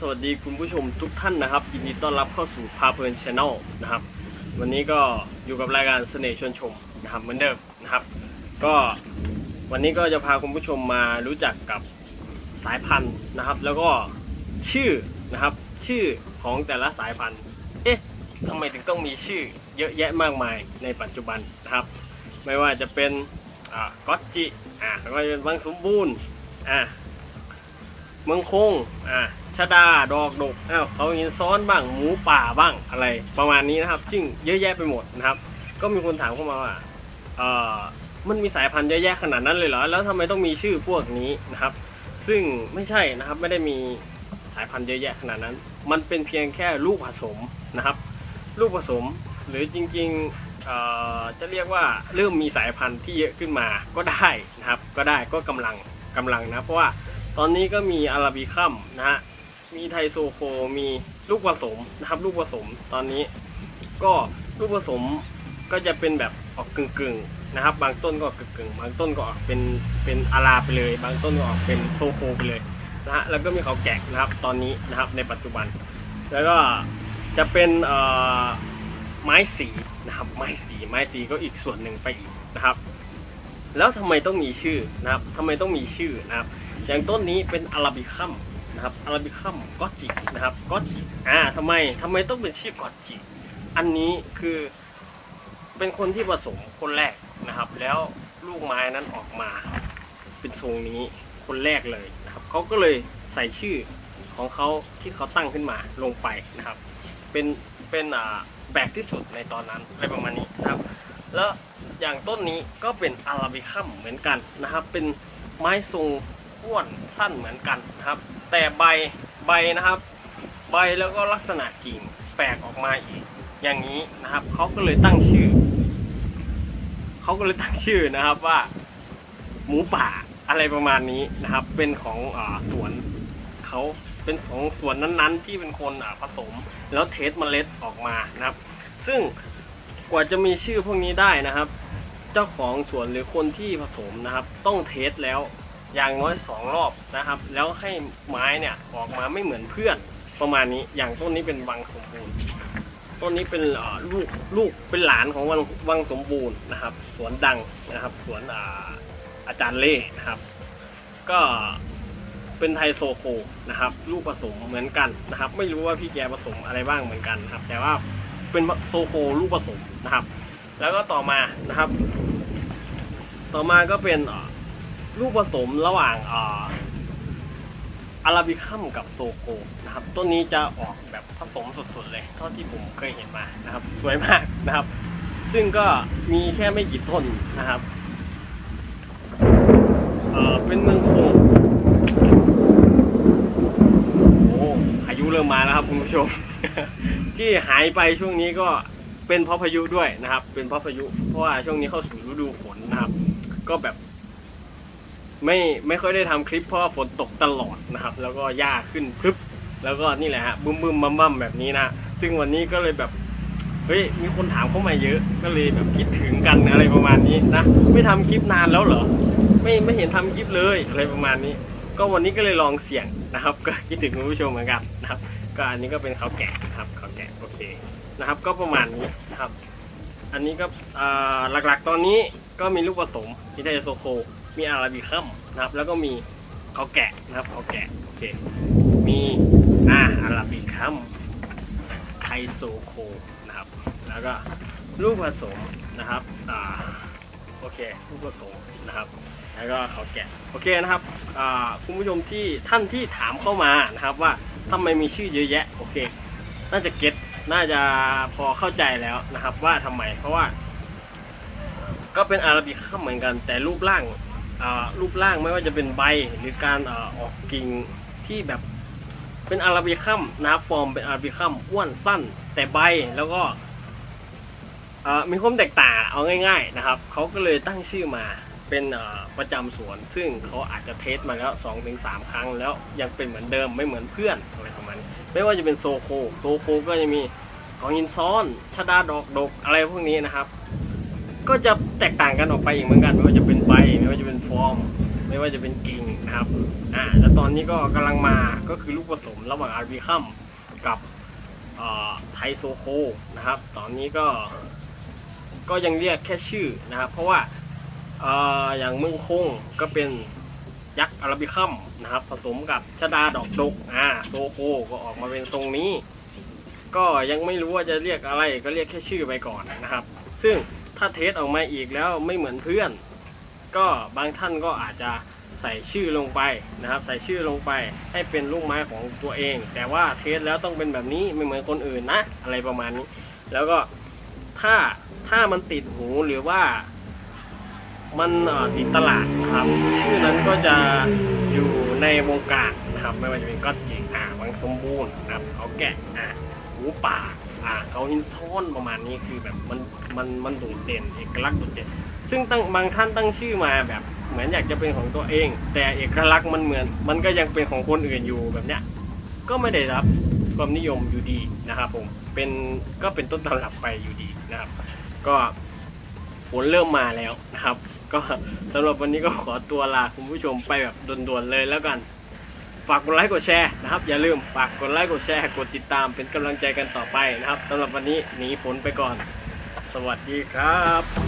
สวัสดีคุณผู้ชมทุกท่านนะครับ ยินดีต้อนรับเข้าสู่พาเพลินชาแนลนะครับ วันนี้ก็อยู่กับรายการเสน่ห์ชวนชมนะครับเหมือนเดิมนะครับ ก็วันนี้ก็จะพาคุณผู้ชมมารู้จักกับสายพันธุ์นะครับ แล้วก็ชื่อนะครับชื่อของแต่ละสายพันธุ์ เอ๊ะทำไมถึงต้องมีชื่อเยอะแยะมากมายในปัจจุบันนะครับ ไม่ว่าจะเป็นอ่าก็อตจิอ่าแล้วก็จะเป็นบางสมบูรณ์อ่า เมืองคงอ่าชดาดอกดกอ้าวเขายินซ้อนบ้างหมูป่าบ้างอะไรประมาณนี้นะครับ ซึ่งเยอะแยะไปหมดนะครับ ก็มีคนถามเข้ามาว่าเอ่อมันมีสายพันธุ์เยอะแยะขนาดนั้นเลยเหรอแล้วทำไมต้องมีชื่อพวกนี้นะครับ ซึ่งไม่ใช่นะครับไม่ได้มีสายพันธุ์เยอะแยะขนาดนั้น มันเป็นเพียงแค่ลูกผสมนะครับ ลูกผสมหรือจริงๆเอ่อจะเรียกว่าเริ่มมีสายพันธุ์ที่เยอะขึ้นมาก็ได้นะครับ ก็ได้ก็กำลังกำลังนะเพราะว่า ตอนนี้ก็มีอาราบิคัมนะฮะ มีไทโซโค มีลูกผสมนะครับ ลูกผสมตอนนี้ ก็ลูกผสมก็จะเป็นแบบออกกึ่งๆนะครับ บางต้นก็ออกกึ่งๆบางต้นก็ออกเป็นเป็นอาราไปเลย บางต้นก็ออกเป็นโซโคไปเลยนะฮะ แล้วก็มีเขาแกะนะครับ ตอนนี้นะครับในปัจจุบัน แล้วก็จะเป็นเอ่อไม้สีนะครับไม้สีไม้สีก็อีกส่วนหนึ่งไปอีกนะครับ แล้วทำไมต้องมีชื่อนะครับทำไมต้องมีชื่อนะครับ อย่างต้นนี้เป็นอาราบิคัมนะครับอาราบิคัมก็จินะครับก็จิอ่าทำไมทำไมต้องเป็นชื่อก็จิอันนี้คือเป็นคนที่ผสมคนแรกนะครับ แล้วลูกไม้นั้นออกมา เป็นทรงนี้คนแรกเลยนะครับเขาก็เลยใส่ชื่อของเขาที่เขาตั้งขึ้นมาลงไปนะครับ เป็นเป็นอ่าแบกที่สุดในตอนนั้นอะไรประมาณนี้นะครับ แล้วอย่างต้นนี้ก็เป็นอาราบิคัมเหมือนกันนะครับ เป็นไม้ทรง อ้วนสั้นเหมือนกันนะครับ แต่ใบใบนะครับ ใบแล้วก็ลักษณะกิ่งแปลกออกมาอีกอย่างนี้นะครับเขาก็เลยตั้งชื่อเขาก็เลยตั้งชื่อนะครับว่า หมูป่าอะไรประมาณนี้นะครับ เป็นของอสวนเขาเป็นของสวนนั้นๆ ที่เป็นคนผสม แล้วเทสเมล็ดออกมานะครับ ซึ่งกว่าจะมีชื่อพวกนี้ได้นะครับ เจ้าของสวนหรือคนที่ผสมนะครับ ต้องเทสแล้ว อย่างน้อยสองรอบนะครับ แล้วให้ไม้เนี่ยออกมาไม่เหมือนเพื่อนประมาณนี้อย่างต้นนี้เป็นวังสมบูรณ์ ต้นนี้เป็นลูกลูกเป็นหลานของวังวังสมบูรณ์นะครับ สวนดังนะครับ สวนอาอาจารย์เล่นะครับ ก็เป็นไทโซโคนะครับ ลูกผสมเหมือนกันนะครับ ไม่รู้ว่าพี่แกผสมอะไรบ้างเหมือนกันนะครับ แต่ว่าเป็นโซโคลูกผสมนะครับ แล้วก็ต่อมานะครับ ต่อมาก็เป็นอ่ ลูกผสมระหว่างเอ่อาราบิคัมกับโซโคนะครับต้นนี้จะออกแบบผสมสุดๆเลย เท่าที่ผมเคยเห็นมานะครับ สวยมากนะครับ ซึ่งก็มีแค่ไม่กี่ต้นนะครับเออเป็นเมืองคงโอ้อายุเริ่มมาแล้วครับคุณผู้ชม ที่หายไปช่วงนี้ก็เป็นเพราะพายุด้วยนะครับ เป็นเพราะพายุเพราะว่าช่วงนี้เข้าสู่ฤดูฝนนะครับ ก็แบบ ไม่ไม่ค่อยได้ทำคลิปเพราะว่าฝนตกตลอดนะครับ แล้วก็หญ้าขึ้นพึบแล้วก็นี่แหละฮะบึ้มบึ้มบั่มบั่มแบบนี้นะซึ่งวันนี้ก็เลยแบบเฮ้ยมีคนถามเข้ามาเยอะก็เลยแบบคิดถึงกันอะไรประมาณนี้นะไม่ทำคลิปนานแล้วเหรอไม่ไม่เห็นทำคลิปเลยอะไรประมาณนี้ ก็วันนี้ก็เลยลองเสี่ยงนะครับ ก็คิดถึงคุณผู้ชมเหมือนกันนะครับ ก็อันนี้ก็เป็นเขาวแกะนะครับเขาวแกะโอเคนะครับ ก็ประมาณนี้ครับ อันนี้ก็อ่าหลักๆตอนนี้ก็มีลูกผสมมีไทโซโค มีอาราบิคัมนะครับ แล้วก็มีเขาแกะนะครับเขาแกะโอเคมีอ่าอาราบิคัมไทโซโคนะครับ แล้วก็ลูกผสมนะครับอ่าโอเคลูกผสมนะครับแล้วก็เขาแกะโอเคนะครับอ่าคุณผู้ชมที่ท่านที่ถามเข้ามานะครับว่าทำไมมีชื่อเยอะแยะโอเค น่าจะเก็ตน่าจะพอเข้าใจแล้วนะครับว่าทำไมเพราะว่า ก็เป็นอาราบิคัมเหมือนกันแต่รูปร่าง รูปร่างไม่ว่าจะเป็นใบหรือการออกกิ่งที่แบบเป็นอาราบิคัมนะครับฟอร์มเป็นอาราบิคัมอ้วนสั้น แต่ใบแล้วก็มีความแตกต่างเอาง่าย ๆนะครับเขาก็เลยตั้งชื่อมาเป็นประจำสวน ซึ่งเขาอาจจะเทสมาแล้ว 2-3ถึงครั้งแล้วยังเป็นเหมือนเดิมไม่เหมือนเพื่อนอะไรประมาณนี้ไม่ว่าจะเป็นโซโคโซโคก็จะมีของหินซ้อนชดาดอกดกอะไรพวกนี้นะครับ ก็จะแตกต่างกันออกไปอีกเหมือนกัน ไม่ว่าจะเป็นใบไม่ว่าจะเป็นฟอร์ม ไม่ว่าจะเป็นกิ่งนะครับอ่าแล้วตอนนี้ก็กำลังมาก็คือลูกผสมระหว่างอาร์บีคัมกับไทโซโคนะครับ ตอนนี้ก็ก็ยังเรียกแค่ชื่อนะครับ เพราะว่าอ่ออย่างเมืองคงก็เป็นยักษ์อาราบิคัมนะครับ ผสมกับชดาดอกดกอ่าโซโคก็ออกมาเป็นทรงนี้ ก็ยังไม่รู้ว่าจะเรียกอะไรก็เรียกแค่ชื่อไปก่อนนะครับ ซึ่ง ถ้าเทสออกมาอีกแล้วไม่เหมือนเพื่อน ก็บางท่านก็อาจจะใส่ชื่อลงไปนะครับ ใส่ชื่อลงไปให้เป็นลูกไม้ของตัวเอง แต่ว่าเทสแล้วต้องเป็นแบบนี้ไม่เหมือนคนอื่นนะ อะไรประมาณนี้ แล้วก็ถ้าถ้ามันติดหูหรือว่ามันติดตลาดนะครับ ชื่อนั้นก็จะอยู่ในวงการนะครับ ไม่ว่าจะเป็นก็อตจิอ่าวังสมบูรณ์นะครับเขาแกะอ่าหูป่า อ่าเขาหินซ้อนประมาณนี้คือแบบมันมันมันโดดเด่นเอกลักษณ์โดดเด่นซึ่งตั้งบางท่านตั้งชื่อมาแบบเหมือนอยากจะเป็นของตัวเอง แต่เอกลักษณ์มันเหมือน มันก็ยังเป็นของคนอื่นอยู่แบบเนี้ยก็ไม่ได้รับความนิยมอยู่ดีนะครับผมเป็นก็เป็นต้นตำรับไปอยู่ดีนะครับ ก็ฝนเริ่มมาแล้วนะครับ ก็สำหรับวันนี้ก็ขอตัวลาคุณผู้ชมไปแบบด่วนๆเลยแล้วกัน ฝากกดไลค์กดแชร์นะครับ อย่าลืมฝากกดไลค์กดแชร์กดติดตามเป็นกำลังใจกันต่อไปนะครับสำหรับวันนี้หนีฝนไปก่อน สวัสดีครับ